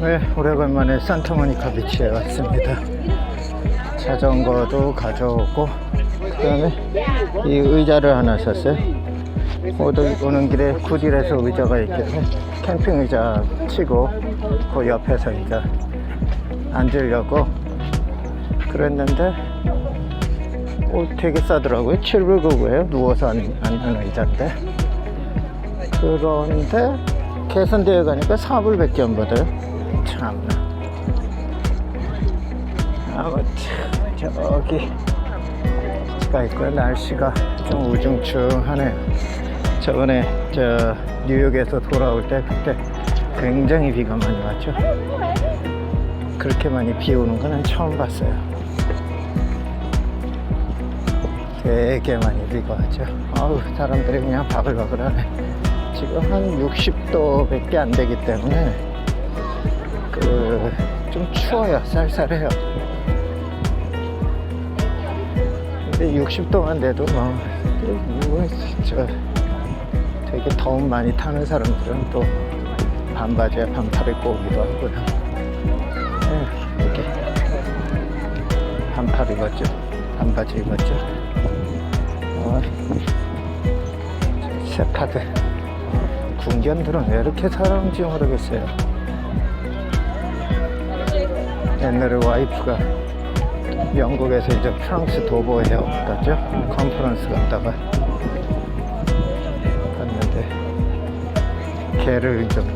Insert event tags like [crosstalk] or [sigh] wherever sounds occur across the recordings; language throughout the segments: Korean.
네, 오래간만에 산타모니카 비치에 왔습니다. 자전거도 가져오고, 그 다음에 이 의자를 하나 샀어요. 오도 오는 길에 구딜에서 의자가 있길래 캠핑 의자 치고 그 옆에서 이제 앉으려고 그랬는데 오, 되게 싸더라고요. 7불9구예요 누워서 앉, 앉는 의자인데. 그런데 개선대에 가니까 4불밖에 안 받아요. 참나. 아무튼 저기 가 있고요. 날씨가 좀 우중충하네요. 저번에 저 뉴욕에서 돌아올 때 그때 굉장히 비가 많이 왔죠. 그렇게 많이 비 오는 거는 처음 봤어요. 되게 많이 비가 왔죠. 아우 사람들이 그냥 바글바글하네. 지금 한 60도밖에 안 되기 때문에 그 좀 추워요. 쌀쌀해요. 근데 60도만 돼도 뭐, 뭐, 저, 되게 더운 많이 타는 사람들은 또 반바지에 반팔 입고 오기도 하고요. 네, 이렇게 반팔 입었죠. 반바지 입었죠. 어, 세파드. 군견들은 왜 이렇게 살았는지 모르겠어요. 옛날에 와이프가 영국에서 이제 프랑스 도보에 갔죠. 컨퍼런스 갔다가 갔는데 개를 좀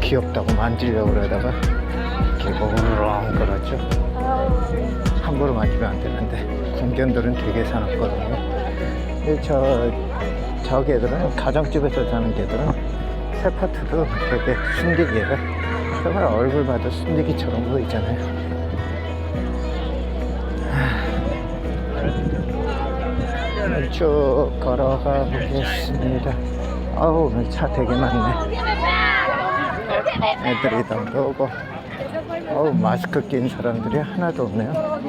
귀엽다고 만지려고 그러다가 개가 우르렁 거렸죠. 함부로 만지면 안 되는데 군견들은 되게 사납거든요. 저, 저 개들은 가정집에서 사는 개들은 세파트도 되게 순디기예요. 정말 얼굴 봐도 순디기처럼 보이잖아요. 쭉 걸어가 보겠습니다. 아우, 오늘 차 되게 많네. 애들이 다 오고. 어우, 마스크 낀 사람들이 하나도 없네요.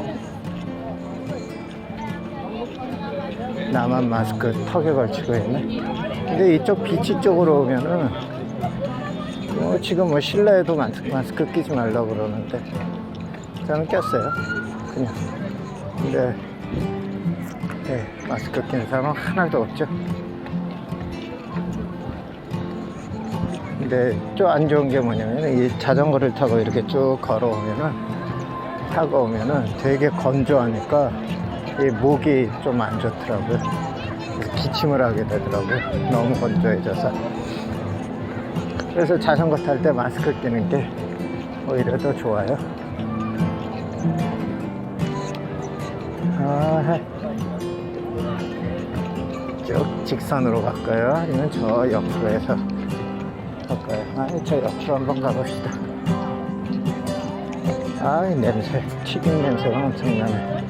나만 마스크 턱에 걸치고 있네. 근데 이쪽 비치 쪽으로 오면은, 뭐 지금 뭐 실내에도 마스크 끼지 말라고 그러는데, 저는 꼈어요. 그냥. 근데, 네, 마스크 낀 사람은 하나도 없죠. 근데 좀 안 좋은 게 뭐냐면 이 자전거를 타고 이렇게 쭉 걸어오면은 타고 오면은 되게 건조하니까 이 목이 좀 안 좋더라고요. 기침을 하게 되더라고요. 너무 건조해져서. 그래서 자전거 탈 때 마스크 끼는 게 오히려 더 좋아요. 아, 쭉 직선으로 갈까요? 아니면 저 옆으로 해서 갈까요? 아, 저 옆으로 한번 가봅시다. 아, 이 냄새, 튀김 냄새가 엄청나네.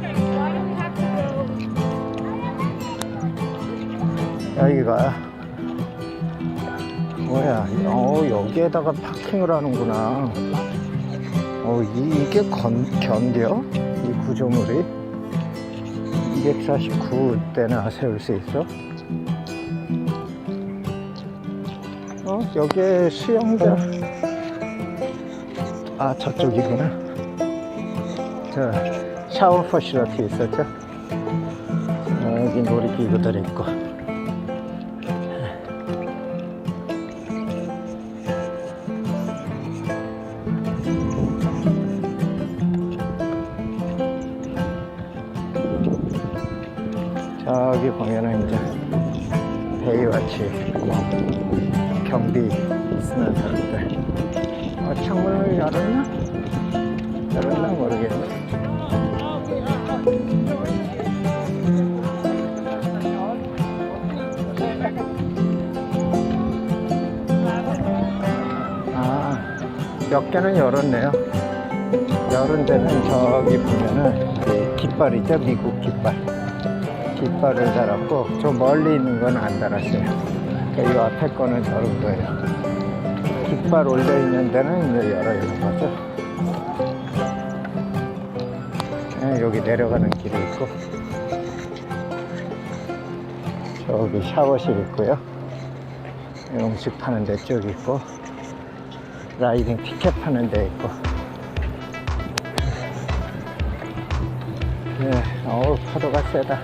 여기가 뭐야? 어, 여기에다가 파킹을 하는구나. 어, 이, 이게 건, 견뎌? 이 구조물이? 249대나 세울 수 있어? 어, 여기에 수영장. 아, 저쪽이구나. 저, 샤워 퍼실러티 있었죠? 여기 놀이기구들 있고. 몇 개는 열었네요 열은 데는 저기 보면은 그 깃발이죠 미국 깃발 깃발을 달았고 저 멀리 있는 건 안 달았어요. 이 앞에 거는 저런 거예요. 깃발 올려 있는 데는 이제 열어 있는 거죠. 네, 여기 내려가는 길이 있고 저기 샤워실 있고요. 음식 파는 데쭉 있고 라이딩 티켓 파는 데 있고. 네, 어우, 파도가 세다.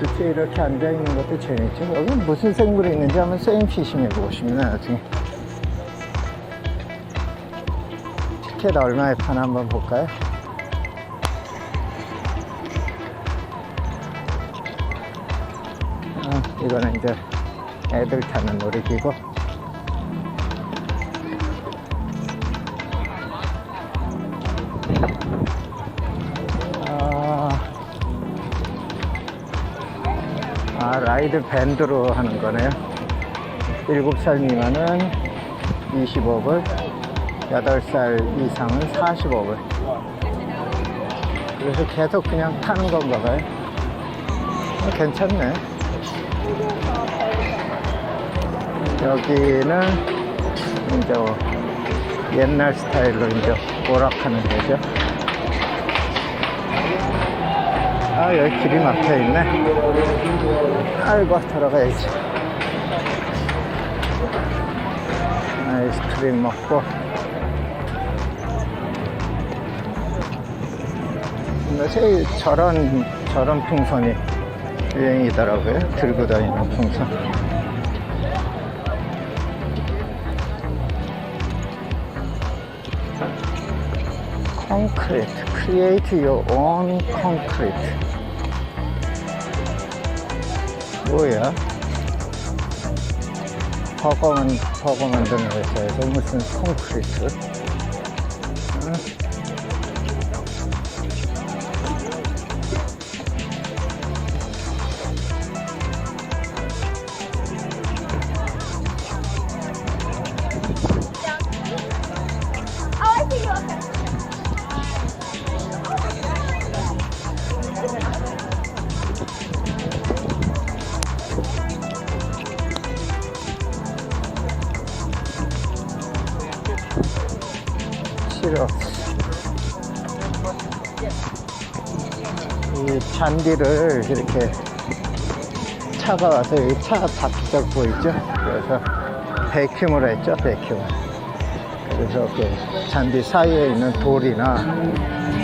그치, 이렇게 앉아있는 것도 재밌죠. 여기 무슨 생물이 있는지 한번 세임피싱 해보고 싶네, 나중에. 티켓 얼마에 파나 한번 볼까요? 어, 이거는 이제 애들 타는 놀이기구. 아, 라이드 밴드로 하는 거네요. 7살 미만은 25불, 8살 이상은 45불. 그래서 계속 그냥 타는 건가 봐요. 어, 괜찮네. 여기는 이제 옛날 스타일로 이제 오락하는 데죠. 아, 여기 길이 막혀 있네. 아이고, 들어가야지. 아이스크림 먹고. 요새 저런, 저런 풍선이 유행이더라고요. 들고 다니는 풍선. Create your own concrete. 뭐야? 버거, 만, 버거 만드는 회사에서 무슨 콘크리트? 잔디를 이렇게 차가 와서 여기 차 바퀴짝 보이죠? 그래서 베큐을 했죠, 베큐. 그래서 그 잔디 사이에 있는 돌이나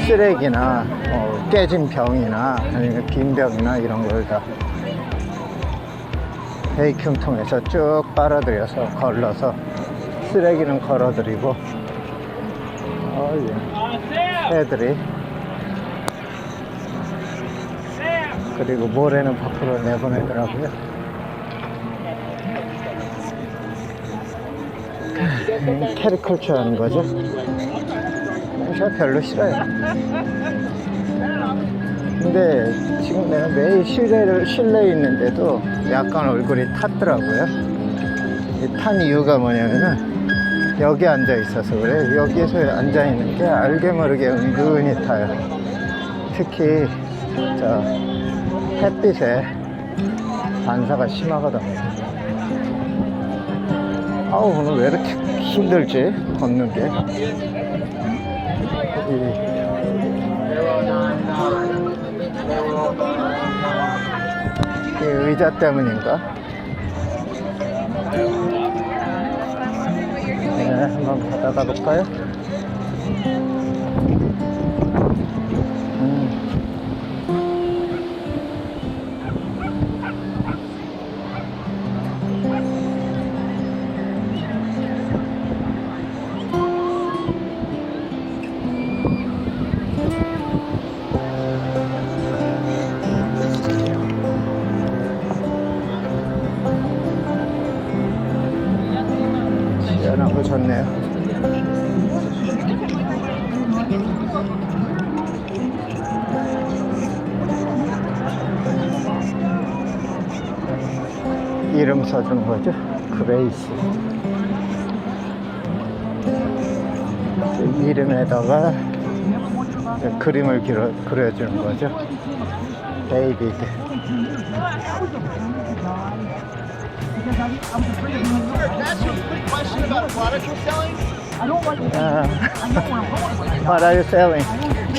쓰레기나 뭐 깨진 병이나 아니면 빈 병이나 이런 걸 다 베이큐 통해서 쭉 빨아들여서 걸러서 쓰레기는 걸어드리고 어, 예. 새들이 그리고 모래는 밖으로 내보내더라고요. 음, 캐리컬처 하는 거죠. 저 별로 싫어요. 근데 지금 내가 매일 실내를, 실내에 있는데도 약간 얼굴이 탔더라고요. 이탄 이유가 뭐냐면은 여기 앉아 있어서 그래. 여기에서 앉아 있는 게 알게 모르게 은근히 타요. 특히 저 햇빛에 반사가 심하거든요. 아우 오늘 왜 이렇게 힘들지 걷는 게? 이- 이 의자 때문인가? 네, 한번 받아가 볼까요? 좋네요. 이름 써주는 거죠. 그레이스. 그 이름에다가 그림을 그려, 그려주는 거죠. 데이비드. Question about a product we're selling? i don't Uh, [laughs] what are you selling?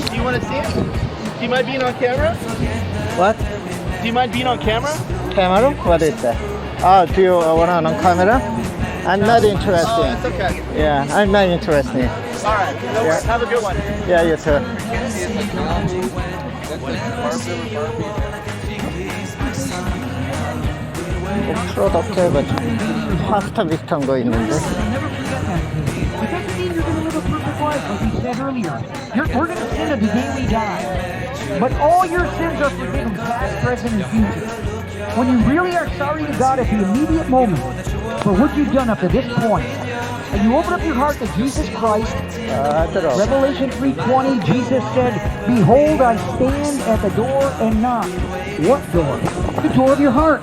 Do you want to see it? Do you mind being on camera? What? Do you mind being on camera? Camera? What is that? Ah, do you want on camera? I'm not interested. Oh, it's okay. Yeah, I'm not interested. All right. No worries. Have a good one. Yeah, you too. 뭐 프로덕트 해가지고 파스타 비슷한 거 있는데 It doesn't mean you're going to live a perfect life, like we said earlier. You're, we're going to sin to the day we die. But all your sins are forgiven, past, present, and future. When you really are sorry to God at the immediate moment for what you've done up to this point, and you open up your heart to Jesus Christ, 아 들어 Revelation 3.20, Jesus said, Behold, I stand at the door and knock. What door? The door of your heart.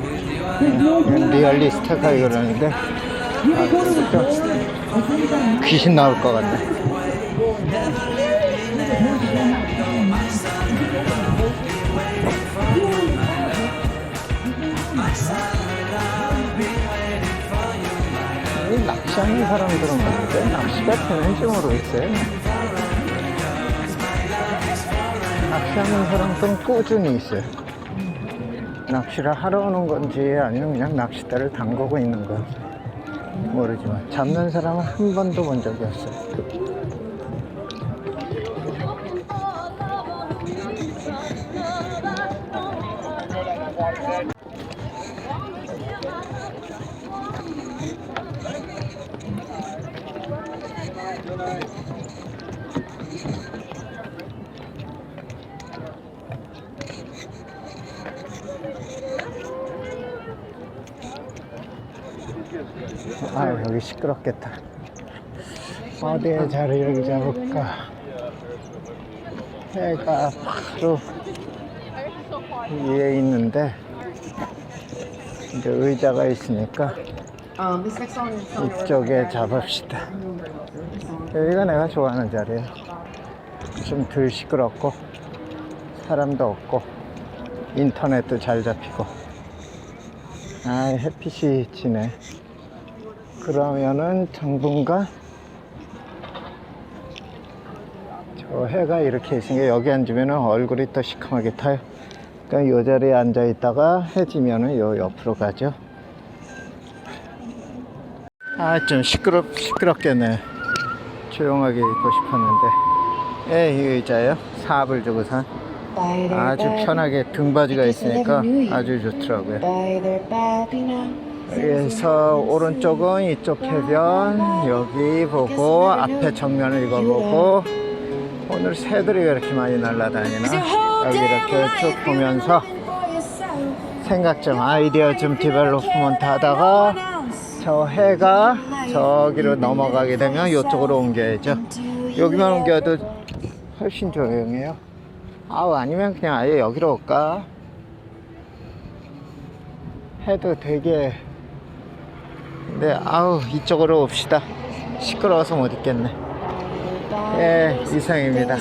Door. I think that 귀신 나올 것 같네 이 낚시하는 사람들은 근데 낚시가 되는지 모르겠어요 낚시하는 사람들은 꾸준히 있어요 낚시를 하러 오는 건지 아니면 그냥 낚싯대를 담그고 있는 건지 모르지만 잡는 사람은 한 번도 본 적이 없어요 아 여기 시끄럽겠다. 어디에 자리를 잡을까? 해가 바로 위에 있는데 이제 의자가 있으니까 from 이쪽에 잡읍시다. 여기가 내가 좋아하는 자리야 좀덜 시끄럽고 사람도 없고 인터넷도 잘 잡히고. 아 햇빛이 지네 그러면은 당분간 저 해가 이렇게 있으니까 여기 앉으면은 얼굴이 더 시커멓게 타요. 그러니까 이 자리에 앉아 있다가 해 지면은 요 옆으로 가죠. 아 좀 시끄럽 시끄럽겠네. 조용하게 있고 싶었는데. 예, 이 의자요. 사압을 주고 산 아주 편하게 등받이가 있으니까 아주 좋더라고요 그래서 오른쪽은 이쪽 해변 여기 보고 앞에 정면을 이거 보고 오늘 새들이 왜 이렇게 많이 날아다니나? 여기 이렇게 쭉 보면서 생각 좀 아이디어 좀 디벨롭먼트 하다가 저 해가 저기로 넘어가게 되면 이쪽으로 옮겨야죠. 여기만 옮겨도 훨씬 조용해요. 아우 아니면 그냥 아예 여기로 올까? 해도 되게 근데 아우 이쪽으로 옵시다. 시끄러워서 못 있겠네. 예 이상입니다